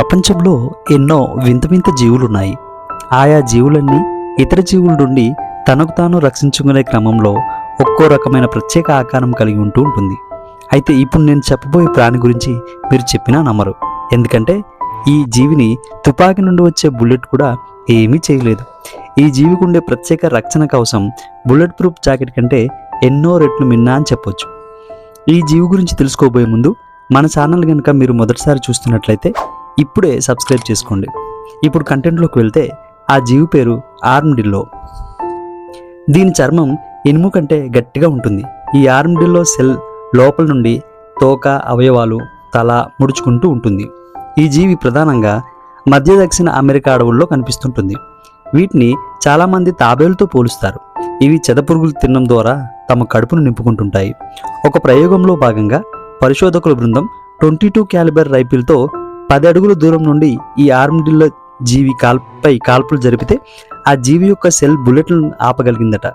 ప్రపంచంలో ఎన్నో వింత వింత జీవులున్నాయి. ఆయా జీవులన్నీ ఇతర జీవుల నుండి తనకు తాను రక్షించుకునే క్రమంలో ఒక్కో రకమైన ప్రత్యేక ఆకారం కలిగి ఉంటూ ఉంటుంది. అయితే ఇప్పుడు నేను చెప్పబోయే ప్రాణి గురించి మీరు చెప్పినా నమ్మరు. ఎందుకంటే ఈ జీవిని తుపాకీ నుండి వచ్చే బుల్లెట్ కూడా ఏమీ చేయలేదు. ఈ జీవికి ఉండే ప్రత్యేక రక్షణ కోసం బుల్లెట్ ప్రూఫ్ జాకెట్ కంటే ఎన్నో రెట్లు మిన్నా అని చెప్పొచ్చు. ఈ జీవి గురించి తెలుసుకోబోయే ముందు మన ఛానల్ కనుక మీరు మొదటిసారి చూస్తున్నట్లయితే ఇప్పుడే సబ్స్క్రైబ్ చేసుకోండి. ఇప్పుడు కంటెంట్లోకి వెళ్తే ఆ జీవి పేరు ఆర్మ్డిల్లో. దీని చర్మం ఇనుము కంటే గట్టిగా ఉంటుంది. ఈ ఆర్మ్డిల్లో సెల్ లోపల నుండి తోక అవయవాలు తల ముడుచుకుంటూ ఉంటుంది. ఈ జీవి ప్రధానంగా మధ్య దక్షిణ అమెరికా అడవుల్లో కనిపిస్తుంటుంది. వీటిని చాలామంది తాబేలుతో పోలుస్తారు. ఇవి చెదపురుగులు తినడం ద్వారా తమ కడుపును నింపుకుంటుంటాయి. ఒక ప్రయోగంలో భాగంగా పరిశోధకుల బృందం ట్వంటీ టూ క్యాలిబర్ రైఫిల్తో పది అడుగుల దూరం నుండి ఈ ఆర్మ్డిల్ల జీవి కాల్పై కాల్పులు జరిపితే ఆ జీవి యొక్క సెల్ బుల్లెట్లను ఆపగలిగిందట.